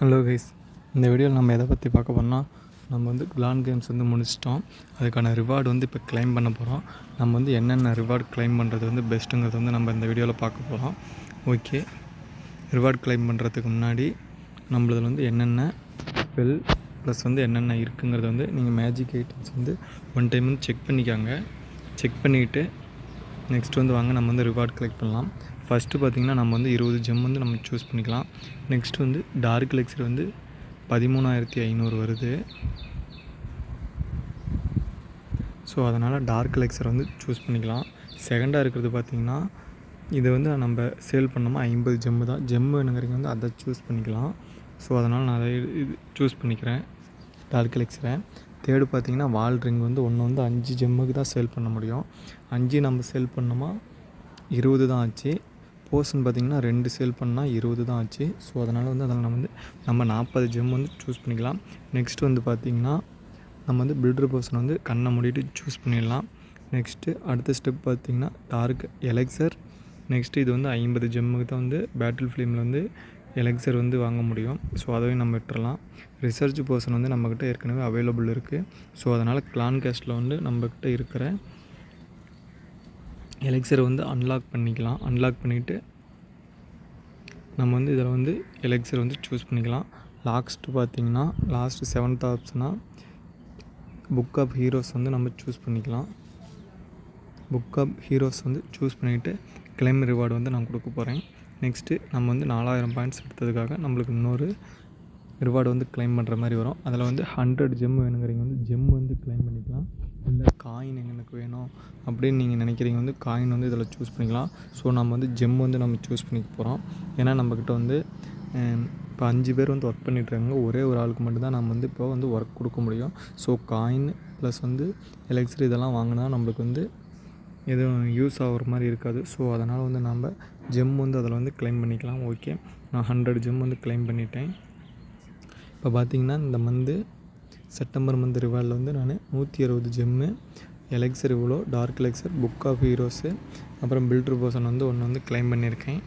Hello guys இந்த வீடியோவில் நம்ம எதை பற்றி பார்க்க போறோம்னா நம்ம வந்து கிளான் கேம்ஸ் வந்து முடிச்சிட்டோம். அதுக்கான ரிவார்டு வந்து இப்போ க்ளைம் பண்ண போகிறோம் நம்ம வந்து என்னென்ன ரிவார்டு க்ளைம் பண்ணுறது வந்து பெஸ்ட்டுங்கிறது வந்து நம்ம இந்த வீடியோவில் பார்க்க போகிறோம் ஓகே ரிவார்டு க்ளைம் பண்ணுறதுக்கு முன்னாடி நம்மளதில் வந்து என்னென்ன பெல் ப்ளஸ் வந்து என்னென்ன இருக்குங்கிறது வந்து நீங்கள் மேஜிக் ஐட்டம்ஸ் வந்து ஒன் டைம் வந்து செக் பண்ணிக்காங்க. செக் பண்ணிவிட்டு நெக்ஸ்ட் வந்து வாங்க நம்ம வந்து ரிவார்ட் கலெக்ட் பண்ணலாம். ஃபஸ்ட்டு பார்த்தீங்கன்னா நம்ம வந்து இருபது ஜெம் வந்து நம்ம சூஸ் பண்ணிக்கலாம். நெக்ஸ்ட் வந்து டார்க் எலெக்சர் வந்து பதிமூணாயிரத்தி ஐநூறு வருது. ஸோ அதனால் டார்க் எலெக்சர் வந்து சூஸ் பண்ணிக்கலாம். செகண்டாக இருக்கிறது பார்த்திங்கன்னா இது வந்து நம்ம சேல் பண்ணோமா ஐம்பது ஜெம்மு தான். ஜெம்மு வேணுங்கிறீங்க வந்து அதை சூஸ் பண்ணிக்கலாம். ஸோ அதனால் நான் அதை இது சூஸ் பண்ணிக்கிறேன் டார்க் எலெக்சரை தேர்டு பார்த்தீங்கன்னா வால் ரிங் வந்து ஒன்று வந்து அஞ்சு ஜெம்முக்கு தான் சேல் பண்ண முடியும். அஞ்சு நம்ம சேல் பண்ணோமா இருபது தான் ஆச்சு. போர்ஷன் பார்த்திங்கன்னா ரெண்டு சேல் பண்ணால் இருபது தான் ஆச்சு. ஸோ அதனால் வந்து அதில் நம்ம வந்து நம்ம நாற்பது ஜெம் வந்து சூஸ் பண்ணிக்கலாம். நெக்ஸ்ட் வந்து பார்த்திங்கன்னா நம்ம வந்து பில்டர் போர்ஷன் வந்து கண்ணை மூடிட்டு சூஸ் பண்ணிடலாம். நெக்ஸ்ட்டு அடுத்த ஸ்டெப் பார்த்திங்கன்னா டார்க் எலெக்சர் நெக்ஸ்ட்டு இது வந்து ஐம்பது ஜெம்முக்கு தான் வந்து பேட்டில் ஃபிலிமில் வந்து எலெக்சர் வந்து வாங்க முடியும். ஸோ அதையும் நம்ம விட்டுறலாம். ரிசர்ச் போர்ஷன் வந்து நம்மக்கிட்ட ஏற்கனவே அவைலபிள் இருக்குது ஸோ அதனால் கிளான் கேஸ்ட்டில் வந்து நம்மக்கிட்ட இருக்கிற எலெக்சரை வந்து அன்லாக் பண்ணிக்கலாம். அன்லாக் பண்ணிவிட்டு நம்ம வந்து இதில் வந்து எலெக்சர் வந்து சூஸ் பண்ணிக்கலாம். லாஸ்ட்டு பார்த்திங்கன்னா லாஸ்ட்டு செவன்த் ஆப்ஷனாக புக் ஆஃப் ஹீரோஸ் வந்து நம்ம சூஸ் பண்ணிக்கலாம். புக் ஆஃப் ஹீரோஸ் வந்து சூஸ் பண்ணிவிட்டு கிளைம் ரிவார்டு வந்து நான் கொடுக்க போகிறேன் நெக்ஸ்ட்டு நம்ம வந்து நாலாயிரம் பாயிண்ட்ஸ் எடுத்ததுக்காக நம்மளுக்கு இன்னொரு ரிவார்டு வந்து கிளைம் பண்ணுற மாதிரி வரும். அதில் வந்து ஹண்ட்ரட் ஜெம் வேணுங்கிறீங்க. வந்து ஜெம் வந்து கிளைம் பண்ணிக்கலாம். இல்லை காயின் எங்களுக்கு வேணும் அப்படின்னு நீங்கள் நினைக்கிறீங்க. வந்து காயின் வந்து இதில் சூஸ் பண்ணிக்கலாம். ஸோ நம்ம வந்து ஜெம் வந்து நம்ம சூஸ் பண்ணிக்க போகிறோம் ஏன்னா நம்மக்கிட்ட வந்து இப்போ அஞ்சு பேர் வந்து ஒர்க் பண்ணிட்டுருக்காங்க. ஒரே ஒரு ஆளுக்கு மட்டும்தான் நம்ம வந்து இப்போ வந்து ஒர்க் கொடுக்க முடியும். ஸோ காயின் ப்ளஸ் வந்து எலக்ட்ரி இதெல்லாம் வாங்கினா நம்மளுக்கு வந்து எதுவும் யூஸ் ஆகிற மாதிரி இருக்காது. ஸோ அதனால் வந்து நம்ம ஜெம் வந்து அதில் வந்து கிளைம் பண்ணிக்கலாம். ஓகே நான் ஹண்ட்ரட் ஜெம் வந்து கிளைம் பண்ணிட்டேன். இப்போ பார்த்திங்கன்னா இந்த மந்த்து செப்டம்பர் மந்த் ரிவார்டில் வந்து நான் நூற்றி அறுபது ஜெம்மு எலெக்சர் இவ்வளோ dark elixir book of heroes அப்புறம் பில்டர் போர்ஷன் வந்து ஒன்று வந்து கிளைம் பண்ணியிருக்கேன்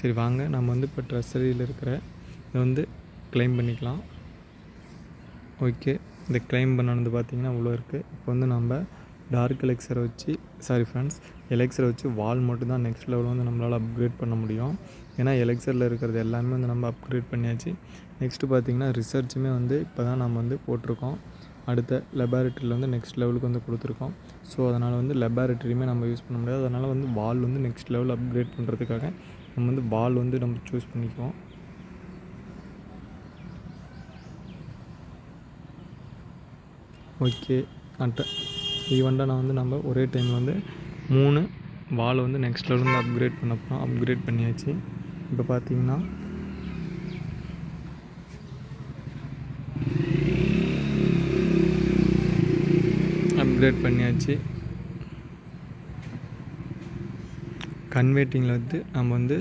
சரி வாங்க. நம்ம வந்து இப்போ ட்ரெஸ்ஸரியில் இருக்கிற இதை வந்து கிளைம் பண்ணிக்கலாம். ஓகே இந்த கிளைம் பண்ணது பார்த்திங்கன்னா இவ்வளோ இருக்குது இப்போ வந்து நம்ம டார்க் எலெக்சரை வச்சு சாரி ஃப்ரெண்ட்ஸ் எலெக்சரை வச்சு வால் மட்டும் தான் நெக்ஸ்ட் லெவல் வந்து நம்மளால் அப்கிரேட் பண்ண முடியும். ஏன்னா எலெக்சரில் இருக்கிறது எல்லாமே வந்து நம்ம அப்கிரேட் பண்ணியாச்சு. நெக்ஸ்ட்டு பார்த்திங்கன்னா ரிசர்ச்சுமே வந்து இப்போ தான் நம்ம வந்து போட்டிருக்கோம். அடுத்த லெபார்ட்ரியில் வந்து நெக்ஸ்ட் லெவலுக்கு வந்து கொடுத்துருக்கோம். ஸோ அதனால் வந்து லெபார்ட்ரியுமே நம்ம யூஸ் பண்ண முடியாது. அதனால் வந்து வால் வந்து நெக்ஸ்ட் லெவல் அப்கிரேட் பண்ணுறதுக்காக நம்ம வந்து பால் வந்து நம்ம சூஸ் பண்ணிக்குவோம். ஓகே அட்ட ஈவெண்ட்டாக நான் வந்து நம்ம ஒரே டைமில் வந்து மூணு வால் வந்து நெக்ஸ்ட் லெவலில் வந்து அப்கிரேட் பண்ண போகிறோம் அப்கிரேட் பண்ணியாச்சு. இப்போ பார்த்தீங்கன்னா அப்கிரேட் பண்ணியாச்சு. கன்வெர்ட்டிங்கில் வந்து நம்ம வந்து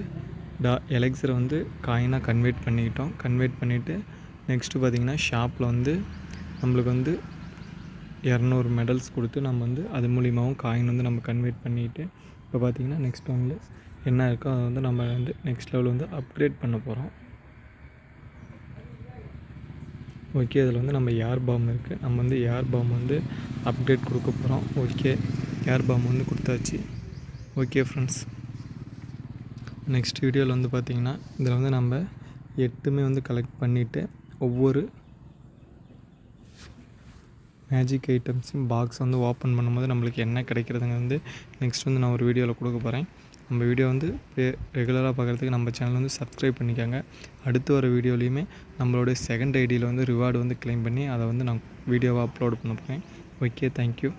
டா எலெக்சரை வந்து காயினாக கன்வெர்ட் பண்ணிக்கிட்டோம். கன்வெர்ட் பண்ணிவிட்டு நெக்ஸ்ட்டு பார்த்திங்கன்னா ஷாப்பில் வந்து நம்மளுக்கு வந்து இரநூறு மெடல்ஸ் கொடுத்து நம்ம வந்து அது மூலியமாகவும் காயின் வந்து நம்ம கன்வெர்ட் பண்ணிவிட்டு இப்போ பார்த்திங்கன்னா நெக்ஸ்ட் ஒன்ல என்ன இருக்கோ அதை வந்து நம்ம வந்து நெக்ஸ்ட் லெவல் வந்து அப்கிரேட் பண்ண போகிறோம் ஓகே அதில் வந்து நம்ம ஏர் பாம் இருக்குது நம்ம வந்து ஏர் பாம் வந்து அப்டேட் கொடுக்க போகிறோம் ஓகே ஏர் பாம் வந்து கொடுத்தாச்சு. ஓகே ஃப்ரெண்ட்ஸ் நெக்ஸ்ட் வீடியோவில் வந்து பார்த்திங்கன்னா இதில் வந்து நம்ம எட்டுமே வந்து கலெக்ட் பண்ணிவிட்டு ஒவ்வொரு மேஜிக் ஐட்டம்ஸும் பாக்ஸ் வந்து ஓப்பன் பண்ணும்போது நம்மளுக்கு என்ன கிடைக்கிறதுங்க வந்து நெக்ஸ்ட் வந்து நான் ஒரு வீடியோவில் கொடுக்க போகிறேன் நம்ம வீடியோ வந்து ரெகுலராக பார்க்குறதுக்கு நம்ம சேனல் வந்து சப்ஸ்கிரைப் பண்ணிக்கோங்க. அடுத்து வர வீடியோலையுமே நம்மளுடைய செகண்ட் ஐடியில் வந்து ரிவார்டு வந்து கிளைம் பண்ணி அதை வந்து நான் வீடியோவாக அப்லோட் பண்ண போகிறேன் ஓகே தேங்க்யூ